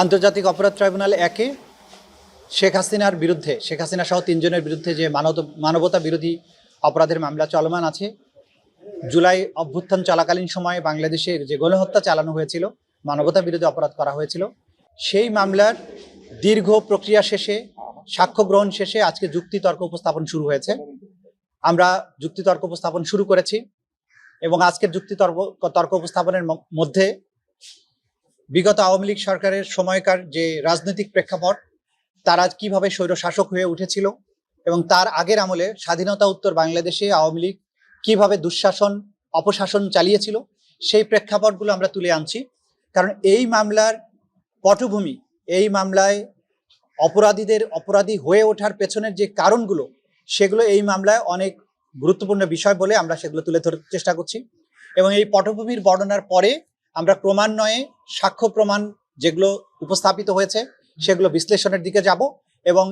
আন্তর্জাতিক অপরাধ ট্রাইব্যুনাল একে শেখ হাসিনার বিরুদ্ধে, শেখ হাসিনা সহ তিনজনের বিরুদ্ধে যে মানব, মানবতা বিরোধী অপরাধের মামলা চলমান আছে, জুলাই অভ্যুত্থান চলাকালীন সময়ে বাংলাদেশের যে গণহত্যা চালানো হয়েছিল, মানবতা বিরোধী অপরাধ করা হয়েছিল, সেই মামলার দীর্ঘ প্রক্রিয়া শেষে, সাক্ষ্য গ্রহণ শেষে আজকে যুক্তিতর্ক উপস্থাপন শুরু হয়েছে। আমরা যুক্তিতর্ক উপস্থাপন শুরু করেছি এবং আজকের যুক্তিতর্ক, তর্ক তর্ক উপস্থাপনের মধ্যে বিগত আওয়ামী লীগ সরকারের সময়কার যে রাজনৈতিক প্রেক্ষাপট, তারা কীভাবে স্বৈর শাসক হয়ে উঠেছিল এবং তার আগের আমলে স্বাধীনতা উত্তর বাংলাদেশে আওয়ামী লীগ কীভাবে দুঃশাসন, অপশাসন চালিয়েছিল, সেই প্রেক্ষাপটগুলো আমরা তুলে আনছি। কারণ এই মামলার পটভূমি, এই মামলায় অপরাধীদের অপরাধী হয়ে ওঠার পেছনের যে কারণগুলো, সেগুলো এই মামলায় অনেক গুরুত্বপূর্ণ বিষয় বলে আমরা সেগুলো তুলে ধরার চেষ্টা করছি। এবং এই পটভূমির বর্ণনার পরে আমরা ক্রমান্বয়ে সাক্ষ্য প্রমাণ যেগুলো উপস্থাপিত হয়েছে, সেগুলো বিশ্লেষণের দিকে যাব এবং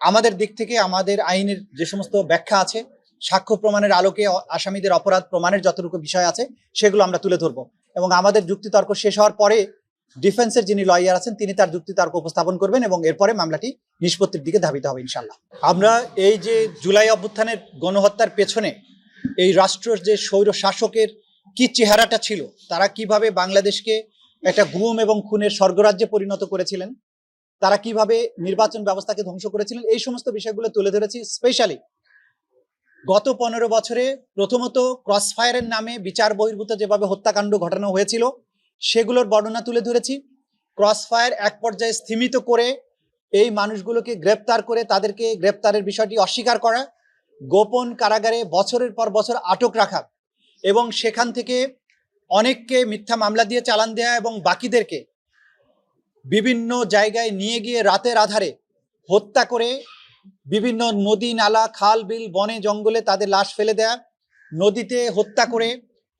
আমাদের দিক থেকে আমাদের আইনের যে সমস্ত ব্যাখ্যা আছে, সাক্ষ্য প্রমাণের আলোকে আসামিদের অপরাধ প্রমাণের যতটুকু বিষয় আছে, সেগুলো আমরা তুলে ধরবো। এবং আমাদের যুক্তিতর্ক শেষ হওয়ার পরে ডিফেন্সের যিনি লয়ার আছেন, তিনি তার যুক্তিতর্ক উপস্থাপন করবেন এবং এরপরে মামলাটি নিষ্পত্তির দিকে ধাবিত হবে ইনশাল্লাহ আমরা এই যে জুলাই অভ্যুত্থানের গণহত্যার পেছনে এই রাষ্ট্রের যে স্বৈর শাসকের কি চেহারাটা ছিল? তারা কীভাবে বাংলাদেশকে একটা গুম এবং খুনের স্বর্গরাজ্যে পরিণত করেছিলেন? তারা কীভাবে নির্বাচন ব্যবস্থাকে ধ্বংস করেছিলেন? এই সমস্ত বিষয়গুলো তুলে ধরেছি স্পেশালি গত পনেরো বছরে প্রথমত ক্রসফায়ারের নামে বিচার বহির্ভূত যেভাবে হত্যাকাণ্ড ঘটানো হয়েছিল, সেগুলোর বর্ণনা তুলে ধরেছি। ক্রসফায়ার এক পর্যায়ে স্থিমিত করে এই মানুষগুলোকে গ্রেপ্তার করে তাদেরকে গ্রেপ্তারের বিষয়টি অস্বীকার করা, গোপন কারাগারে বছরের পর বছর আটক রাখা এবং সেখান থেকে অনেককে মিথ্যা মামলা দিয়ে চালান দেয়া এবং বাকিদেরকে বিভিন্ন জায়গায় নিয়ে গিয়ে রাতের আধারে হত্যা করে বিভিন্ন নদী, নালা, খাল, বিল, বনে, জঙ্গলে তাদের লাশ ফেলে দেয়া, নদীতে হত্যা করে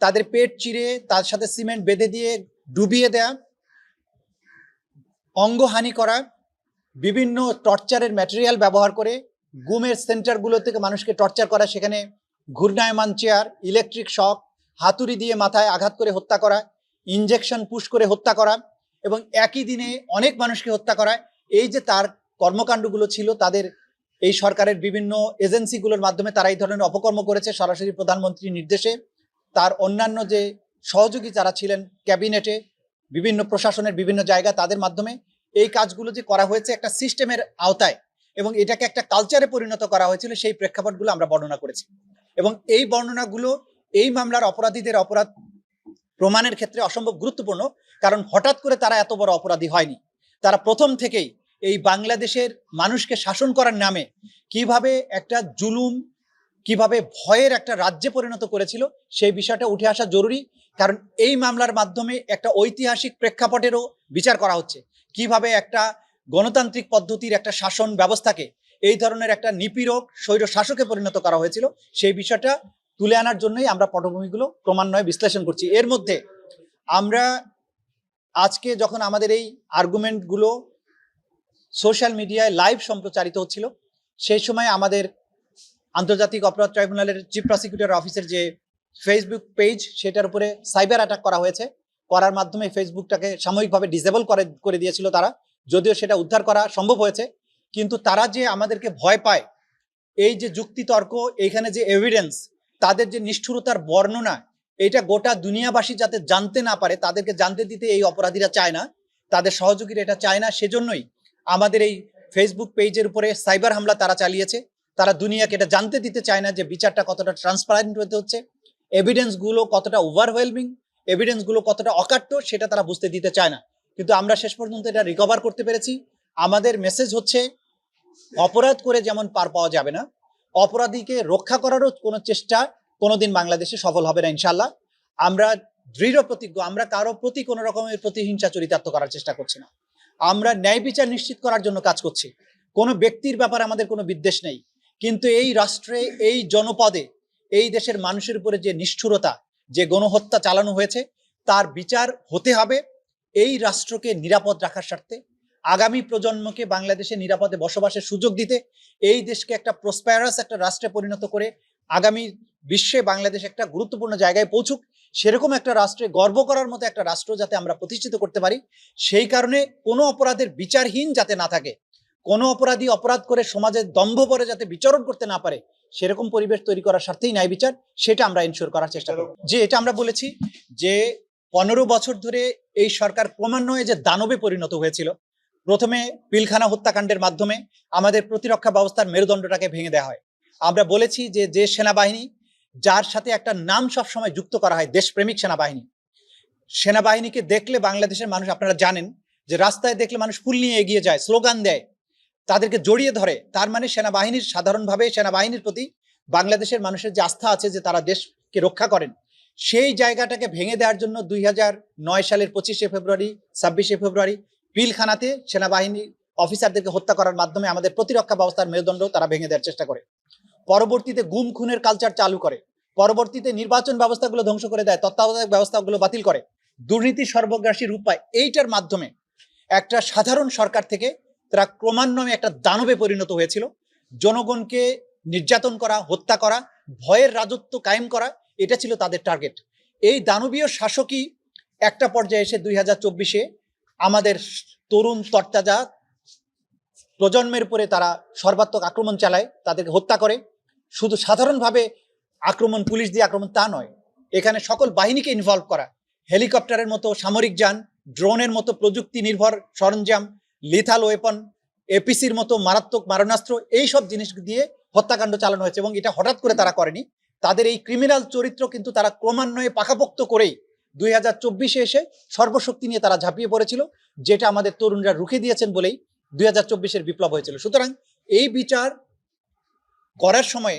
তাদের পেট চিরে তার সাথে সিমেন্ট বেঁধে দিয়ে ডুবিয়ে দেয়া, অঙ্গহানি করা, বিভিন্ন টর্চারের ম্যাটেরিয়াল ব্যবহার করে গুমের সেন্টারগুলো থেকে মানুষকে টর্চার করা, সেখানে ঘূর্ণায়মান চেয়ার, ইলেকট্রিক শক, হাতুড়ি দিয়ে মাথায় আঘাত করে হত্যা করা ইঞ্জেকশন পুশ করে হত্যা করা এবং একই দিনে অনেক মানুষকে হত্যা করা। এই যে তার কর্মকাণ্ডগুলো ছিল, তাদের এই সরকারের বিভিন্ন এজেন্সিগুলোর মাধ্যমে তারা এই ধরনের অপকর্ম করেছে সরাসরি প্রধানমন্ত্রীর নির্দেশে। তার অন্যান্য যে সহযোগী যারা ছিলেন ক্যাবিনেটে, বিভিন্ন প্রশাসনের বিভিন্ন জায়গা তাদের মাধ্যমে এই কাজগুলো যে করা হয়েছে একটা সিস্টেমের আওতায় এবং এটাকে একটা কালচারে পরিণত করা হয়েছিল, সেই প্রেক্ষাপটগুলো আমরা বর্ণনা করেছি। এবং এই বর্ণনাগুলো, এই মামলার অপরাধীদের অপরাধ প্রমাণের ক্ষেত্রে অসম্ভব গুরুত্বপূর্ণ, কারণ হঠাৎ করে তারা এত বড় অপরাধী হয়নি। তারা প্রথম থেকেই এই বাংলাদেশের মানুষকে শাসন করার নামে কীভাবে একটা জুলুম, কীভাবে ভয়ের একটা রাজ্যে পরিণত করেছিল, সেই বিষয়টা উঠে আসা জরুরি, কারণ এই মামলার মাধ্যমে একটা ঐতিহাসিক প্রেক্ষাপটেরও বিচার করা হচ্ছে। কীভাবে একটা গণতান্ত্রিক পদ্ধতির একটা শাসন ব্যবস্থাকে এই ধরনের একটা নিপীড়ক স্বৈর শাসকে পরিণত করা হয়েছিল। সেই বিষয়টা তুলে আনার জন্যই আমরা পটভূমিগুলো ক্রমান্বয়ে বিশ্লেষণ করছি। এর মধ্যে আমরা আজকে যখন আমাদের এই আর্গুমেন্টগুলো সোশ্যাল মিডিয়ায় লাইভ সম্প্রচারিত হচ্ছিল, সেই সময় আমাদের আন্তর্জাতিক অপরাধ ট্রাইব্যুনালের চিফ প্রসিকিউটর অফিসের যে ফেসবুক পেজ সেটার উপরে সাইবার অ্যাটাক করা হয়েছে। করার মাধ্যমে ফেসবুকটাকে সাময়িকভাবে ডিসেবল করে করে দিয়েছিল তারা। যদিও সেটা উদ্ধার করা সম্ভব হয়েছে কিন্তু তারা যে আমাদেরকে ভয় পায়, এই যে যুক্তিতর্ক, এইখানে যে এভিডেন্স তাদের যে নিষ্ঠুরতার বর্ণনা এটা গোটা দুনিয়াবাসী যাতে জানতে না পারে, তাদেরকে জানতে দিতে এই অপরাধীরা চায় না। তাদের সহযোগীরা এটা চায় না, সেজন্যই আমাদের এই ফেসবুক পেজের উপরে সাইবার হামলা তারা চালিয়েছে। তারা দুনিয়াকে এটা জানতে দিতে চায় না যে বিচারটা কতটা ট্রান্সপারেন্ট হতে হচ্ছে এভিডেন্সগুলো কতটা ওভারওয়েলমিং এভিডেন্সগুলো কতটা অকাট্য, সেটা তারা বুঝতে দিতে চায় না। কিন্তু আমরা শেষ পর্যন্ত এটা রিকভার করতে পেরেছি। আমাদের মেসেজ হচ্ছে অপরাধ করে যেমন পার পাওয়া যাবে না, অপরাধীকে রক্ষা করারও কোনো চেষ্টা কোনোদিন বাংলাদেশে সফল হবে না ইনশাল্লাহ আমরা দৃঢ় প্রতিজ্ঞ, আমরা কারও প্রতি কোনো রকমের প্রতিহিংসা চরিতার্থ করার চেষ্টা করছি না। আমরা ন্যায় বিচার নিশ্চিত করার জন্য কাজ করছি। কোনো ব্যক্তির ব্যাপারে আমাদের কোনো বিদ্বেষ নেই। কিন্তু এই রাষ্ট্রে, এই জনপদে, এই দেশের মানুষের উপরে যে নিষ্ঠুরতা, যে গণহত্যা চালানো হয়েছে, তার বিচার হতে হবে। এই রাষ্ট্রকে নিরাপদ রাখার স্বার্থে আগামী প্রজন্মকে বাংলাদেশে নিরাপদে বসবাসের সুযোগ দিতে, এই দেশকে একটা প্রসপ্যারাস একটা রাষ্ট্রে পরিণত করে আগামী বিশ্বে বাংলাদেশ একটা গুরুত্বপূর্ণ জায়গায় পৌঁছুক, সেরকম একটা রাষ্ট্রে গর্ব করার মতো একটা রাষ্ট্র যাতে আমরা প্রতিষ্ঠিত করতে পারি, সেই কারণে কোনো অপরাধের বিচারহীন যাতে না থাকে, কোনো অপরাধী অপরাধ করে সমাজের দম্ভ পরে যাতে বিচরণ করতে না পারে, সেরকম পরিবেশ তৈরি করার স্বার্থেই ন্যায় বিচার, সেটা আমরা এনশোর করার চেষ্টা করব। যে এটা আমরা বলেছি যে পনেরো বছর ধরে এই সরকার ক্রমান্বয়ে যে দানবে পরিণত হয়েছিল প্রথমে পিলখানা হত্যাকাণ্ডের মাধ্যমে আমাদের প্রতিরক্ষা ব্যবস্থার মেরুদণ্ডটাকে ভেঙে দেওয়া হয়। আমরা বলেছি যে যে সেনাবাহিনী, যার সাথে একটা নাম সবসময় যুক্ত করা হয়, দেশপ্রেমিক সেনাবাহিনী। সেনাবাহিনীকে দেখলে বাংলাদেশের মানুষ, আপনারা জানেন যে, রাস্তায় দেখলে মানুষ ফুল নিয়ে এগিয়ে যায়, স্লোগান দেয়, তাদেরকে জড়িয়ে ধরে। তার মানে সেনাবাহিনীর, সাধারণভাবে সেনাবাহিনীর প্রতি বাংলাদেশের মানুষের যে আস্থা আছে যে, তারা দেশকে রক্ষা করেন, সেই জায়গাটাকে ভেঙে দেওয়ার জন্য দুই সালের পঁচিশে ফেব্রুয়ারি, ছাব্বিশে ফেব্রুয়ারি পিলখানাতে সেনাবাহিনী অফিসারদেরকে হত্যা করার মাধ্যমে আমাদের প্রতিরক্ষা ব্যবস্থার মেরুদণ্ড তারা ভেঙে দেওয়ার চেষ্টা করে। পরবর্তীতে গুম খুনের কালচার চালু করে। পরবর্তীতে নির্বাচন ব্যবস্থাগুলো ধ্বংস করে দেয়, তত্ত্বাবধায়ক ব্যবস্থাগুলো বাতিল করে। দুর্নীতি সর্বগ্রাসী রূপ পায় এইটার মাধ্যমে একটা সাধারণ সরকার থেকে তারা ক্রমান্বয়ে একটা দানবে পরিণত হয়েছিল। জনগণকে নির্যাতন করা, হত্যা করা, ভয়ের রাজত্ব কায়েম করা, এটা ছিল তাদের টার্গেট এই দানবীয় শাসকই একটা পর্যায়ে এসে দুই হাজার চব্বিশে আমাদের তরুণ তরতাজা প্রজন্মের উপরে তারা সর্বাত্মক আক্রমণ চালায়, তাদেরকে হত্যা করে। শুধু সাধারণভাবে আক্রমণ পুলিশ দিয়ে আক্রমণ তা নয়, এখানে সকল বাহিনীকে ইনভলভ করা। হেলিকপ্টারের মতো সামরিক যান, ড্রোনের মতো প্রযুক্তি নির্ভর সরঞ্জাম লিথাল ওয়েপন এপিসির মতো মারাত্মক মারণাস্ত্র, এই সব জিনিস দিয়ে হত্যাকাণ্ড চালানো হয়েছে এবং এটা হঠাৎ করে তারা করেনি। তাদের এই ক্রিমিনাল চরিত্র কিন্তু তারা ক্রমান্বয়ে পাকাপোক্ত করেই দুই হাজার চব্বিশে এসে সর্বশক্তি নিয়ে তারা ঝাঁপিয়ে পড়েছিল, যেটা আমাদের তরুণরা রুখে দিয়েছেন বলেই দুই হাজার চব্বিশের বিপ্লব হয়েছিল। সুতরাং এই বিচার করার সময়ে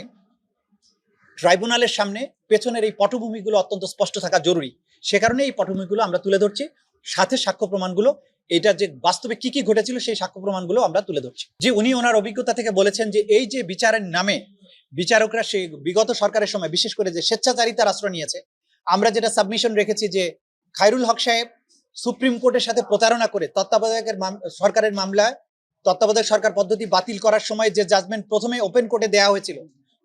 ট্রাইব্যুনালের সামনে পেছনের এই পটভূমিগুলো অত্যন্ত স্পষ্ট থাকা জরুরি। সে কারণে এই পটভূমিগুলো আমরা তুলে ধরছি, সাথে সাক্ষ্য প্রমাণগুলো, এটা যে বাস্তবে কি কি ঘটেছিল সেই সাক্ষ্য প্রমাণগুলো আমরা তুলে ধরছি। যে উনি ওনার অভিজ্ঞতা থেকে বলেছেন যে এই যে বিচারের নামে বিচারকরা সেই বিগত সরকারের সময়, বিশেষ করে যে স্বেচ্ছাচারিতার আশ্রয় নিয়েছে আমরা যেটা সাবমিশন রেখেছি যে খায়রুল হক সাহেব সুপ্রিম কোর্টের সাথে প্রতারণা করে তত্ত্বাবধায়কের সরকারের মামলায় তত্ত্বাবধায়ক সরকার পদ্ধতি বাতিল করার সময় যে জাজমেন্ট প্রথমে ওপেন কোর্টে দেওয়া হয়েছিল,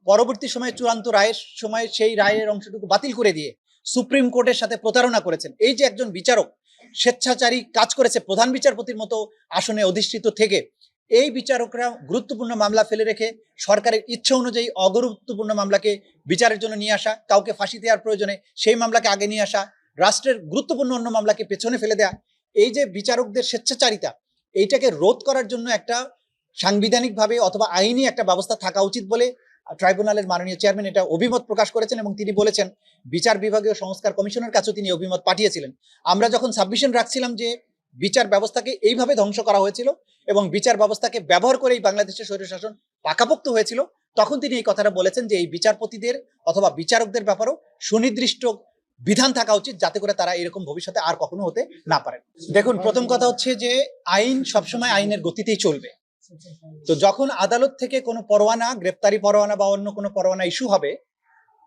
পরবর্তী সময়ে চূড়ান্ত রায়ের সময় সেই রায়ের অংশটুকু বাতিল করে দিয়ে সুপ্রিম কোর্টের সাথে প্রতারণা করেছেন। এই যে একজন বিচারক স্বেচ্ছাচারী কাজ করেছে, প্রধান বিচারপতির মতো আসনে অধিষ্ঠিত থেকে এই বিচারকরা গুরুত্বপূর্ণ মামলা ফেলে রেখে সরকারের ইচ্ছা অনুযায়ী অগুরুত্বপূর্ণ মামলাকে বিচারের জন্য নিয়ে আসা, কাউকে ফাঁসি দেওয়ার প্রয়োজনে সেই মামলাকে আগে নিয়ে আসা, রাষ্ট্রের গুরুত্বপূর্ণ অন্য মামলাকে পেছনে ফেলে দেয়া, এই যে বিচারকদের স্বেচ্ছাচারিতা, এইটাকে রোধ করার জন্য একটা সাংবিধানিকভাবে অথবা আইনি একটা ব্যবস্থা থাকা উচিত বলে ট্রাইব্যুনালের মাননীয় চেয়ারম্যান এটা অভিমত প্রকাশ করেছেন এবং তিনি বলেছেন, বিচার বিভাগীয় সংস্কার কমিশনের কাছেও তিনি অভিমত পাঠিয়েছিলেন। আমরা যখন সাবমিশন রাখছিলাম যে বিচার ব্যবস্থাকে এইভাবে ধ্বংস করা হয়েছিল এবং বিচার ব্যবস্থাকে ব্যবহার করেই বাংলাদেশের স্বৈরশাসন পাকাপোক্ত হয়েছিল, তখন তিনি এই কথাটা বলেছেন যে এই বিচারপতিদের অথবা বিচারকদের ব্যাপারেও সুনির্দিষ্ট বিধান থাকা উচিত যাতে করে তারা এরকম ভবিষ্যতে আর কখনো হতে না পারেন। দেখুন, প্রথম কথা হচ্ছে যে আইন সবসময় আইনের গতিতেই চলবে। তো যখন আদালত থেকে কোনো পরোয়ানা, গ্রেপ্তারি পরোয়ানা বা অন্য কোনো পরোয়ানা ইস্যু হবে,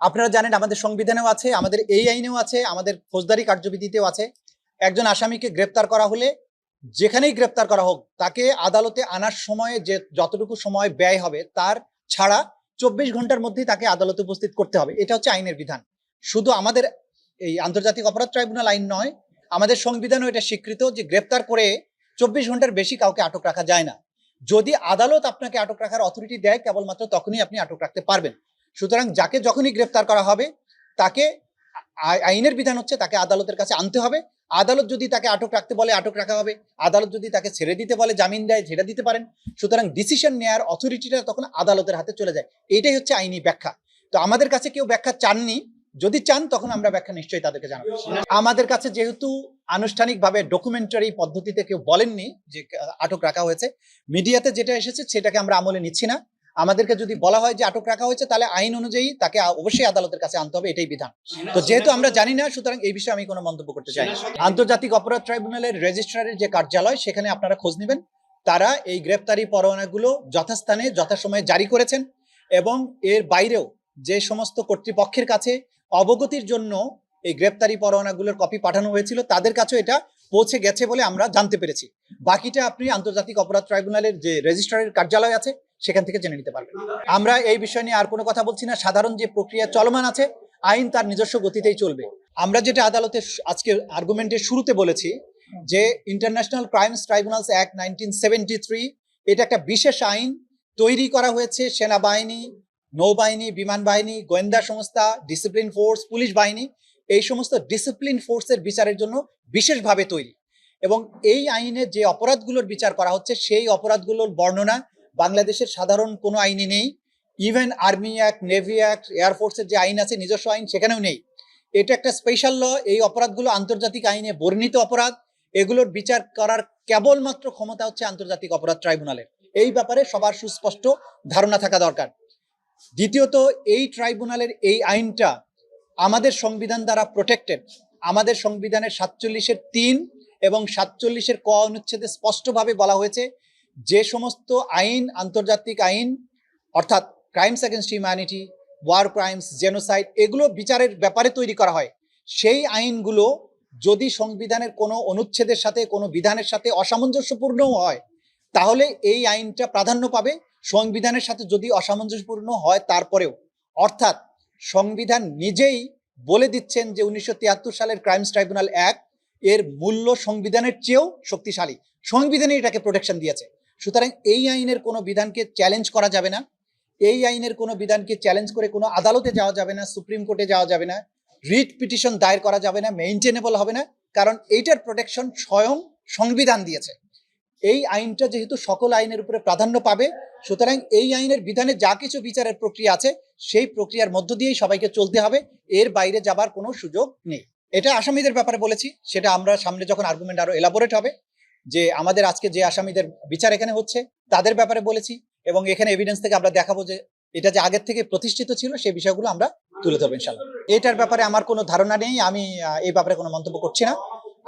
আপনারা জানেন আমাদের সংবিধানেও আছে, আমাদের এই আইনেও আছে, আমাদের ফৌজদারি কার্যবিধিতেও আছে একজন আসামিকে গ্রেপ্তার করা হলে যেখানেই গ্রেপ্তার করা হোক, তাকে আদালতে আনার সময়ে যে যতটুকু সময় ব্যয় হবে, তার ছাড়া চব্বিশ ঘণ্টার মধ্যেই তাকে আদালতে উপস্থিত করতে হবে। এটা হচ্ছে আইনের বিধান। শুধু আমাদের এই আন্তর্জাতিক অপরাধ ট্রাইব্যুনাল আইন নয়, আমাদের সংবিধানও এটা স্বীকৃত যে গ্রেপ্তার করে চব্বিশ ঘণ্টার বেশি কাউকে আটক রাখা যায় না। যদি আদালত আপনাকে আটক রাখার অথরিটি দেয়, কেবলমাত্র তখনই আপনি আটক রাখতে পারবেন। সুতরাং যাকে যখনই গ্রেপ্তার করা হবে, তাকে আইনের বিধান হচ্ছে তাকে আদালতের কাছে আনতে হবে। আদালত যদি তাকে আটক রাখতে বলে, আটক রাখা হবে। আদালত যদি তাকে ছেড়ে দিতে বলে, জামিন দেয়, ছেড়ে দিতে পারেন। সুতরাং ডিসিশন নেওয়ার অথরিটিটা তখন আদালতের হাতে চলে যায়। এটাই হচ্ছে আইনি ব্যাখ্যা। তো আমাদের কাছে কেউ ব্যাখ্যা চাননি। যদি চান, তখন আমরা ব্যাখ্যা নিশ্চয়ই তাদেরকে জানাব। আমাদের কাছে যেহেতু আনুষ্ঠানিকভাবে ডকুমেন্টারি পদ্ধতিতে কেউ বলেননি যে আটক রাখা হয়েছে, মিডিয়াতে যেটা এসেছে, সেটাকে আমরা আমলে নিচ্ছি না। আমাদেরকে যদি বলা হয় যে আটক রাখা হয়েছে, তাহলে আইন অনুযায়ী তাকে অবশ্যই আদালতের কাছে আনতে হবে, এটাই বিধান। তো যেহেতু আমরা জানি না, সুতরাং এই বিষয়ে আমি কোনো মন্তব্য করতে চাই আন্তর্জাতিক অপরাধ ট্রাইব্যুনালের রেজিস্ট্রারের যে কার্যালয়, সেখানে আপনারা খোঁজ নেবেন। তারা এই গ্রেপ্তারি পরোয়ানাগুলো যথাস্থানে, যথাসময়ে জারি করেছেন এবং এর বাইরেও যে সমস্ত কর্তৃপক্ষের কাছে অবগতির জন্য এই গ্রেপ্তারি পরোয়ানাগুলোর কপি পাঠানো হয়েছিল, তাদের কাছেও এটা পৌঁছে গেছে বলে আমরা জানতে পেরেছি। বাকিটা আপনি আন্তর্জাতিক অপরাধ ট্রাইব্যুনালের যে রেজিস্ট্রারের কার্যালয় আছে সেখান থেকে জেনে নিতে পারবেন। আমরা এই বিষয় নিয়ে আর কোনো কথা বলছি না। সাধারণ যে প্রক্রিয়া চলমান আছে, আইন তার নিজস্ব গতিতেই চলবে। আমরা যেটা আদালতে আজকে আর্গুমেন্টের শুরুতে বলেছি, যে international crimes tribunals act nineteen seventy three এটা একটা বিশেষ আইন তৈরি করা হয়েছে সেনাবাহিনী, নৌবাহিনী, বিমান বাহিনী, গোয়েন্দা সংস্থা ডিসিপ্লিন ফোর্স পুলিশ বাহিনী। এই সমস্ত ডিসিপ্লিন ফোর্সের বিচারের জন্য বিশেষভাবে তৈরি। এবং এই আইনে যে অপরাধগুলোর বিচার করা হচ্ছে, সেই অপরাধগুলোর বর্ণনা বাংলাদেশের সাধারণ কোনো আইনে নেই। Even army act navy act এয়ারফোর্সের যে আইন আছে, নিজস্ব আইন সেখানেও নেই। এটা একটা স্পেশাল ল এই অপরাধগুলো আন্তর্জাতিক আইনে বর্ণিত অপরাধ। এগুলোর বিচার করার কেবলমাত্র ক্ষমতা হচ্ছে আন্তর্জাতিক অপরাধ ট্রাইব্যুনালের। এই ব্যাপারে সবার সুস্পষ্ট ধারণা থাকা দরকার। দ্বিতীয়ত, এই ট্রাইব্যুনালের এই আইনটা আমাদের সংবিধান দ্বারা প্রোটেক্টেড আমাদের সংবিধানের সাতচল্লিশের তিন এবং সাতচল্লিশের ক অনুচ্ছেদে স্পষ্টভাবে বলা হয়েছে যে সমস্ত আইন, আন্তর্জাতিক আইন, অর্থাৎ crimes against humanity war crimes genocide এগুলো বিচারের ব্যাপারে তৈরি করা হয়। সেই আইনগুলো যদি সংবিধানের কোনো অনুচ্ছেদের সাথে, কোনো বিধানের সাথে অসামঞ্জস্যপূর্ণও হয়, তাহলে এই আইনটা প্রাধান্য পাবে সংবিধানের সাথে যদি অসামঞ্জস্যপূর্ণ হয় তারপরেও। অর্থাৎ সংবিধান নিজেই বলে দিচ্ছেন যে উনিশশো তিয়াত্তর সালের ক্রাইমস ট্রাইব্যুনাল অ্যাক্ট এর মূল্য সংবিধানের চেয়েও শক্তিশালী। সংবিধানে এটাকে প্রোটেকশন দিয়েছে। সুতরাং এই আইনের কোনো বিধানকে চ্যালেঞ্জ করা যাবে না। এই আইনের কোনো বিধানকে চ্যালেঞ্জ করে কোনো আদালতে যাওয়া যাবে না, সুপ্রিম কোর্টে যাওয়া যাবে না রিট পিটিশন দায়ের করা যাবে না মেইনটেনেবল হবে না, কারণ এইটার প্রোটেকশন স্বয়ং সংবিধান দিয়েছে। এই আইনটা যেহেতু সকল আইনের উপরে প্রাধান্য পাবে, সুতরাং এই আইনের বিধানে যা কিছু বিচারের প্রক্রিয়া আছে, সেই প্রক্রিয়ার মধ্য দিয়েই সবাইকে চলতে হবে, এর বাইরে যাবার কোনো সুযোগ নেই। এটা আসামিদের ব্যাপারে বলেছি, সেটা আমরা সামনে যখন আর্গুমেন্ট আরও এলাবোরেট হবে যে আমাদের আজকে যে আসামিদের বিচার এখানে হচ্ছে, তাদের ব্যাপারে বলেছি এবং এখানে এভিডেন্স থেকে আমরা দেখাবো যে এটা যে আগের থেকে প্রতিষ্ঠিত ছিল সেই বিষয়গুলো আমরা তুলে ধরবো ইনশাল্লাহ এটার ব্যাপারে আমার কোনো ধারণা নেই, আমি এই ব্যাপারে কোনো মন্তব্য করছি না।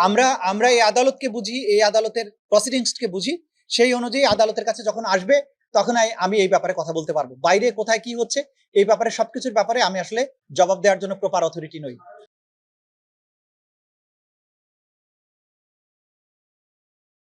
আমরা আমরা এই আদালতকে বুঝি, এই আদালতের প্রসিডিংসকে বুঝি, সেই অনুযায়ী আদালতের কাছে যখন আসবে, তখন আমি এই ব্যাপারে কথা বলতে পারব। বাইরে কোথায় কি হচ্ছে, এই ব্যাপারে সবকিছুর ব্যাপারে আমি আসলে জবাব দেওয়ার জন্য প্রপার অথরিটি নই।